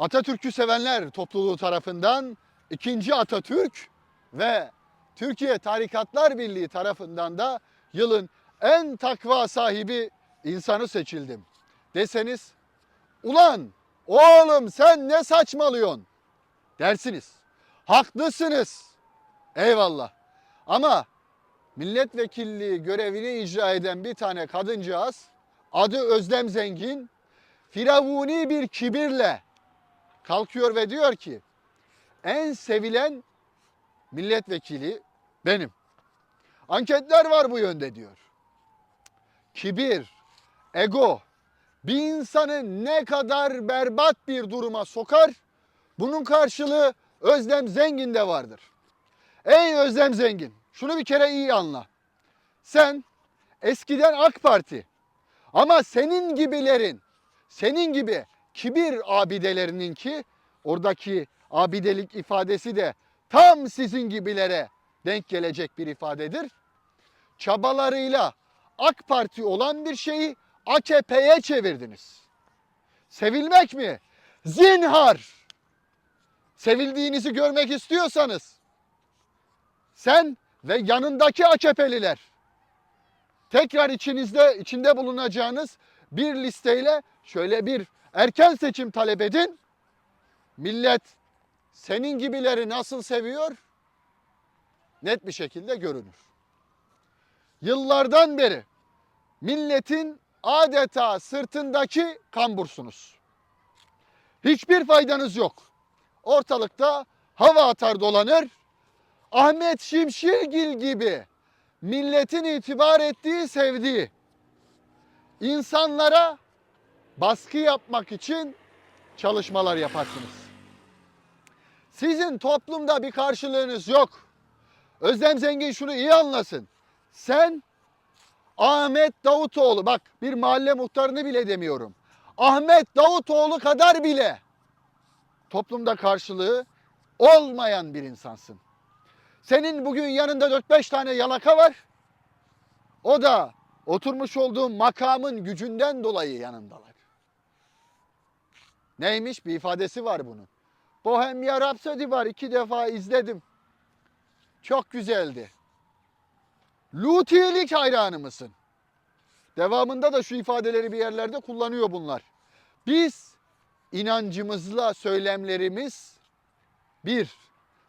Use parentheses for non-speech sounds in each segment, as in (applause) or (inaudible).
Atatürk'ü sevenler topluluğu tarafından ikinci Atatürk ve Türkiye Tarikatlar Birliği tarafından da yılın en takva sahibi insanı seçildim. Deseniz ulan oğlum sen ne saçmalıyorsun dersiniz. Haklısınız. Eyvallah. Ama milletvekilliği görevini icra eden bir tane kadıncağız adı Özlem Zengin firavuni bir kibirle kalkıyor ve diyor ki en sevilen milletvekili benim. Anketler var bu yönde diyor. Kibir, ego bir insanı ne kadar berbat bir duruma sokar bunun karşılığı Özlem Zengin'de vardır. Ey Özlem Zengin şunu bir kere iyi anla. Sen eskiden AK Parti ama senin gibilerin, senin gibi kibir abidelerinin ki oradaki abidelik ifadesi de tam sizin gibilere denk gelecek bir ifadedir. Çabalarıyla AK Parti olan bir şeyi AKP'ye çevirdiniz. Sevilmek mi? Zinhar. Sevildiğinizi görmek istiyorsanız sen ve yanındaki AKP'liler tekrar içinizde içinde bulunacağınız bir listeyle şöyle bir erken seçim talep edin. Millet senin gibileri nasıl seviyor? Net bir şekilde görünür. Yıllardan beri milletin adeta sırtındaki kambursunuz. Hiçbir faydanız yok. Ortalıkta hava atar dolanır. Ahmet Şimşirgil gibi milletin itibar ettiği, sevdiği insanlara baskı yapmak için çalışmalar yaparsınız. Sizin toplumda bir karşılığınız yok. Özlem Zengin şunu iyi anlasın. Sen Ahmet Davutoğlu bak bir mahalle muhtarını bile demiyorum. Ahmet Davutoğlu kadar bile toplumda karşılığı olmayan bir insansın. Senin bugün yanında 4-5 tane yalaka var. O da oturmuş olduğun makamın gücünden dolayı yanındalar. Neymiş? Bir ifadesi var bunun. Bohemia Rhapsody var. iki defa izledim. Çok güzeldi. Lutiyelik hayranı mısın? Devamında da şu ifadeleri bir yerlerde kullanıyor bunlar. Biz inancımızla söylemlerimiz bir.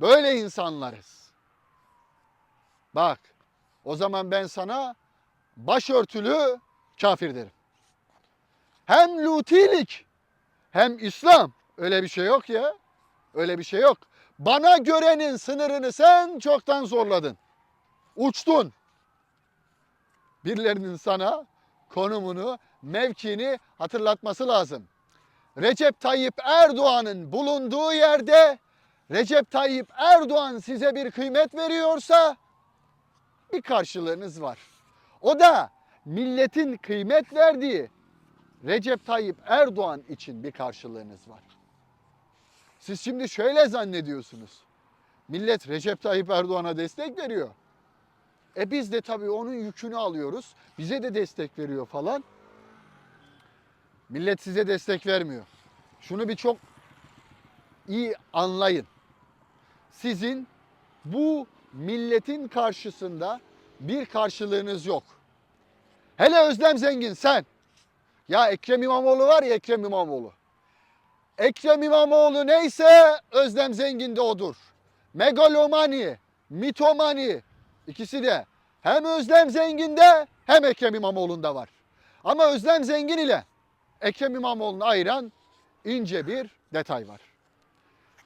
Böyle insanlarız. Bak o zaman ben sana başörtülü kafir derim. Hem lutilik hem İslam. Öyle bir şey yok ya. Öyle bir şey yok. Bana görenin sınırını sen çoktan zorladın. Uçtun. Birilerinin sana konumunu, mevkini hatırlatması lazım. Recep Tayyip Erdoğan'ın bulunduğu yerde Recep Tayyip Erdoğan size bir kıymet veriyorsa bir karşılığınız var. O da milletin kıymet verdiği Recep Tayyip Erdoğan için bir karşılığınız var. Siz şimdi şöyle zannediyorsunuz. Millet Recep Tayyip Erdoğan'a destek veriyor. E biz de tabii onun yükünü alıyoruz. Bize de destek veriyor falan. Millet size destek vermiyor. Şunu bir çok iyi anlayın. Sizin bu milletin karşısında bir karşılığınız yok. Hele Özlem Zengin sen. Ya Ekrem İmamoğlu var ya Ekrem İmamoğlu. Ekrem İmamoğlu neyse Özlem Zengin de odur. Megalomani, mitomani ikisi de hem Özlem Zengin'de hem Ekrem İmamoğlu'nda var. Ama Özlem Zengin ile Ekrem İmamoğlu'nu ayıran ince bir detay var.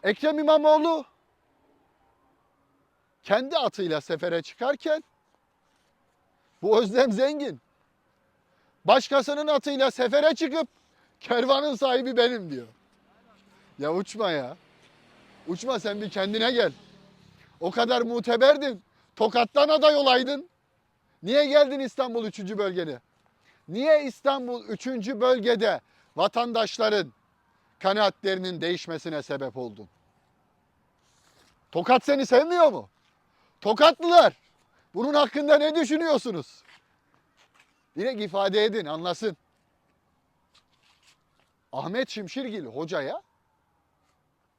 Ekrem İmamoğlu kendi atıyla sefere çıkarken bu Özlem Zengin başkasının atıyla sefere çıkıp kervanın sahibi benim diyor. Ya uçma ya. Uçma sen bir kendine gel. O kadar muteberdin. Tokat'tan aday olaydın. Niye geldin İstanbul 3. bölgene? Niye İstanbul 3. bölgede vatandaşların kanaatlerinin değişmesine sebep oldun? Tokat seni sevmiyor mu? Tokatlılar. Bunun hakkında ne düşünüyorsunuz? Direkt ifade edin, anlasın. Ahmet Şimşirgil hocaya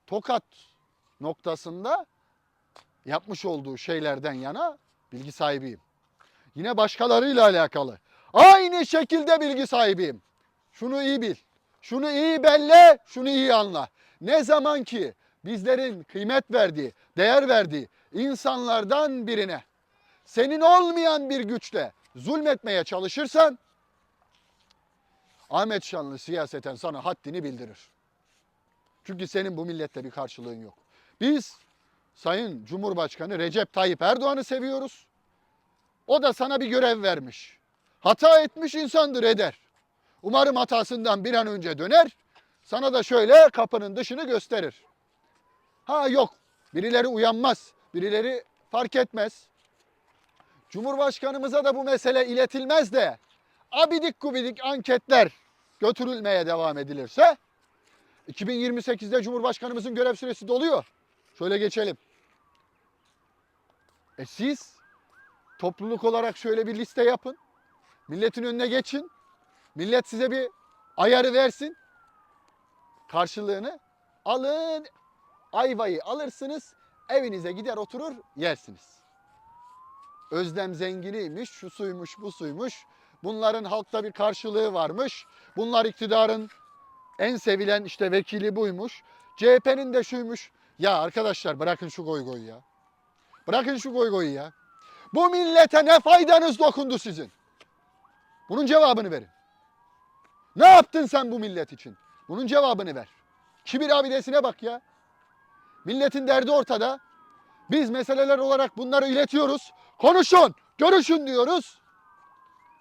Tokat noktasında yapmış olduğu şeylerden yana bilgi sahibiyim. Yine başkalarıyla alakalı. Aynı şekilde bilgi sahibiyim. Şunu iyi bil. Şunu iyi belle, şunu iyi anla. Ne zaman ki bizlerin kıymet verdiği, değer verdiği insanlardan birine senin olmayan bir güçle zulmetmeye çalışırsan Ahmet Şanlı siyaseten sana haddini bildirir. Çünkü senin bu millette bir karşılığın yok. Biz Sayın Cumhurbaşkanı Recep Tayyip Erdoğan'ı seviyoruz. O da sana bir görev vermiş. Hata etmiş insandır eder. Umarım hatasından bir an önce döner. Sana da şöyle kapının dışını gösterir. Ha yok. Birileri uyanmaz. Birileri fark etmez. Cumhurbaşkanımıza da bu mesele iletilmez de abidik gubidik anketler götürülmeye devam edilirse 2028'de Cumhurbaşkanımızın görev süresi doluyor. Şöyle geçelim. E siz topluluk olarak şöyle bir liste yapın. Milletin önüne geçin. Millet size bir ayarı versin. Karşılığını alın. Ayvayı alırsınız. Evinize gider oturur yersiniz. Özlem zenginiymiş, şu suymuş, bu suymuş. Bunların halkta bir karşılığı varmış. Bunlar iktidarın en sevilen işte vekili buymuş. CHP'nin de şuymuş. Ya arkadaşlar bırakın şu goy goyu ya. Bırakın şu goy goyu ya. Bu millete ne faydanız dokundu sizin? Bunun cevabını verin. Ne yaptın sen bu millet için? Bunun cevabını ver. Kibir abidesine bak ya. Milletin derdi ortada. Biz meseleler olarak bunları iletiyoruz. Konuşun, görüşün diyoruz.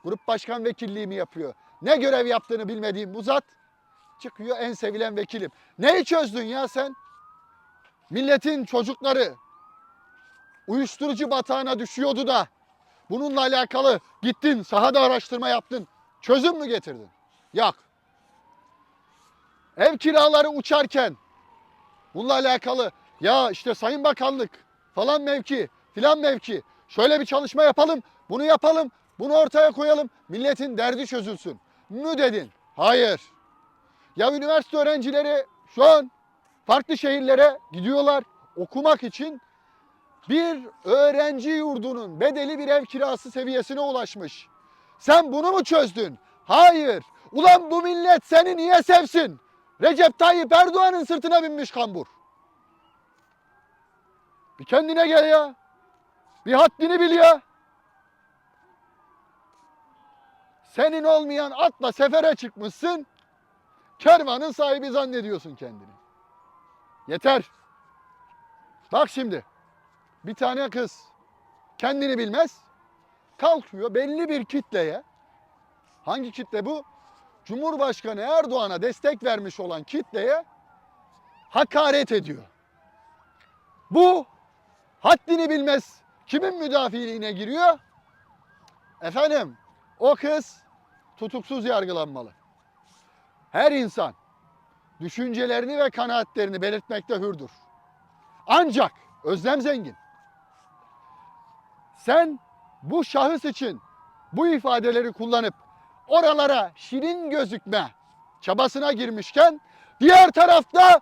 Grup başkan vekilliğimi yapıyor. Ne görev yaptığını bilmediğim bu zat çıkıyor en sevilen vekilim. Neyi çözdün ya sen? Milletin çocukları uyuşturucu batağına düşüyordu da bununla alakalı gittin sahada araştırma yaptın. Çözüm mü getirdin? Yok. Ev kiraları uçarken bununla alakalı ya işte Sayın Bakanlık falan mevki filan mevki şöyle bir çalışma yapalım bunu yapalım bunu ortaya koyalım milletin derdi çözülsün mü dedin? Hayır. Ya üniversite öğrencileri şu an farklı şehirlere gidiyorlar okumak için bir öğrenci yurdunun bedeli bir ev kirası seviyesine ulaşmış. Sen bunu mu çözdün? Hayır. Ulan bu millet seni niye sevsin? Recep Tayyip Erdoğan'ın sırtına binmiş kambur. Bir kendine gel ya. Bir haddini bil ya. Senin olmayan atla sefere çıkmışsın. Kervanın sahibi zannediyorsun kendini. Yeter. Bak şimdi. Bir tane kız kendini bilmez. Kalkıyor belli bir kitleye. Hangi kitle bu? Cumhurbaşkanı Erdoğan'a destek vermiş olan kitleye hakaret ediyor. Bu haddini bilmez. Kimin müdafiliğine giriyor? Efendim o kız tutuksuz yargılanmalı. Her insan düşüncelerini ve kanaatlerini belirtmekte hürdür. Ancak Özlem Zengin sen bu şahıs için bu ifadeleri kullanıp oralara şirin gözükme çabasına girmişken diğer tarafta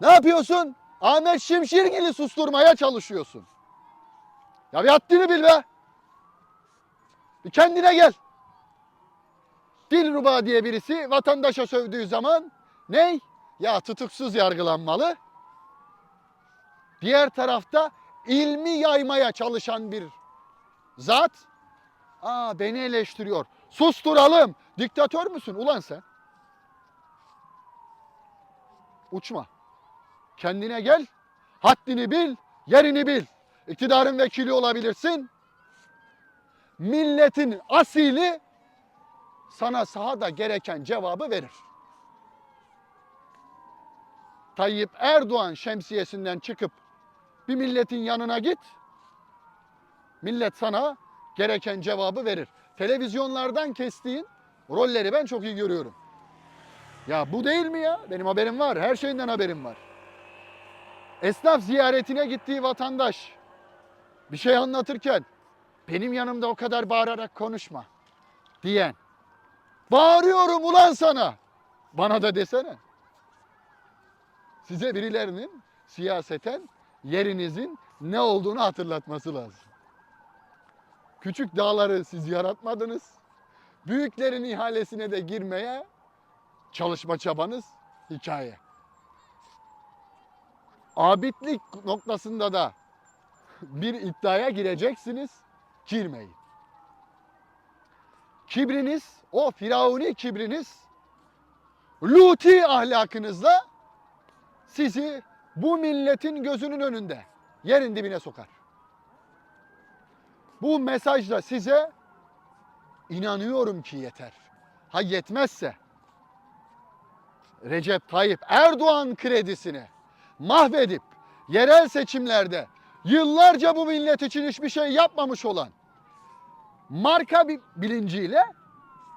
ne yapıyorsun? Ahmet Şimşirgil'i susturmaya çalışıyorsun. Ya bir haddini bil be. Bir kendine gel. Dilruba diye birisi vatandaşa sövdüğü zaman ney? Ya tutuksuz yargılanmalı. Diğer tarafta ilmi yaymaya çalışan bir zat aa beni eleştiriyor. Susturalım. Diktatör müsün ulan sen? Uçma. Kendine gel. Haddini bil, yerini bil. İktidarın vekili olabilirsin. Milletin asili sana sahada gereken cevabı verir. Tayyip Erdoğan şemsiyesinden çıkıp bir milletin yanına git. Millet sana gereken cevabı verir. Televizyonlardan kestiğin rolleri ben çok iyi görüyorum. Ya bu değil mi ya? Benim haberim var. Her şeyinden haberim var. Esnaf ziyaretine gittiği vatandaş bir şey anlatırken benim yanımda o kadar bağırarak konuşma diyen. Bağırıyorum ulan sana. Bana da desene. size birilerinin siyaseten yerinizin ne olduğunu hatırlatması lazım. Küçük dağları siz yaratmadınız. Büyüklerin ihalesine de girmeye çalışma çabanız hikaye. Abidlik noktasında da (laughs) bir iddiaya gireceksiniz. Girmeyin. Kibriniz, o firavuni kibriniz, luti ahlakınızla sizi bu milletin gözünün önünde yerin dibine sokar. Bu mesajla size inanıyorum ki yeter. Ha yetmezse Recep Tayyip Erdoğan kredisini mahvedip yerel seçimlerde yıllarca bu millet için hiçbir şey yapmamış olan marka bi- bilinciyle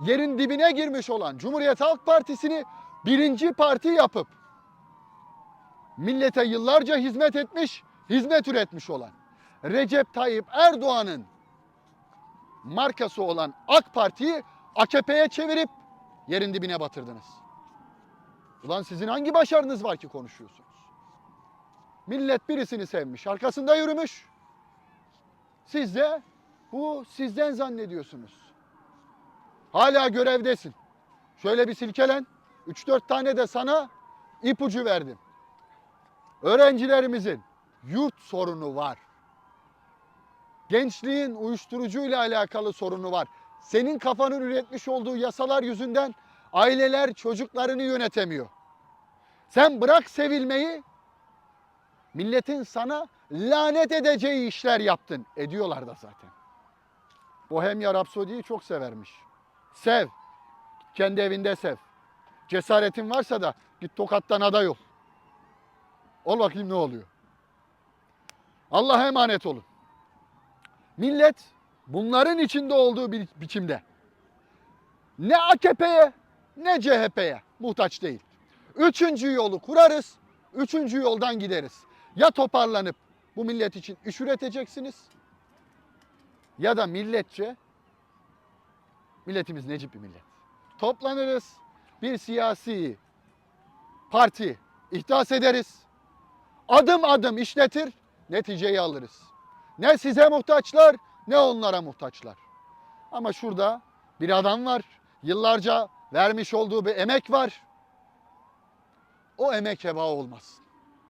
yerin dibine girmiş olan Cumhuriyet Halk Partisi'ni birinci parti yapıp millete yıllarca hizmet etmiş, hizmet üretmiş olan Recep Tayyip Erdoğan'ın markası olan AK Parti'yi AKP'ye çevirip yerin dibine batırdınız. Ulan sizin hangi başarınız var ki konuşuyorsunuz? Millet birisini sevmiş, arkasında yürümüş. Siz de bu sizden zannediyorsunuz. Hala görevdesin. Şöyle bir silkelen. 3-4 tane de sana ipucu verdim. Öğrencilerimizin yurt sorunu var. Gençliğin uyuşturucuyla alakalı sorunu var. Senin kafanın üretmiş olduğu yasalar yüzünden aileler çocuklarını yönetemiyor. Sen bırak sevilmeyi, milletin sana lanet edeceği işler yaptın. Ediyorlar da zaten. Bohemia Rhapsody'yi çok severmiş. Sev. Kendi evinde sev. Cesaretin varsa da git Tokat'tan aday ol. Ol bakayım ne oluyor. Allah'a emanet olun. Millet bunların içinde olduğu bir biçimde ne AKP'ye ne CHP'ye muhtaç değil. Üçüncü yolu kurarız, üçüncü yoldan gideriz. Ya toparlanıp bu millet için iş üreteceksiniz ya da milletçe, milletimiz necip bir millet. Toplanırız, bir siyasi parti ihdas ederiz. Adım adım işletir, neticeyi alırız. Ne size muhtaçlar ne onlara muhtaçlar. Ama şurada bir adam var. Yıllarca vermiş olduğu bir emek var. O emek heba olmasın.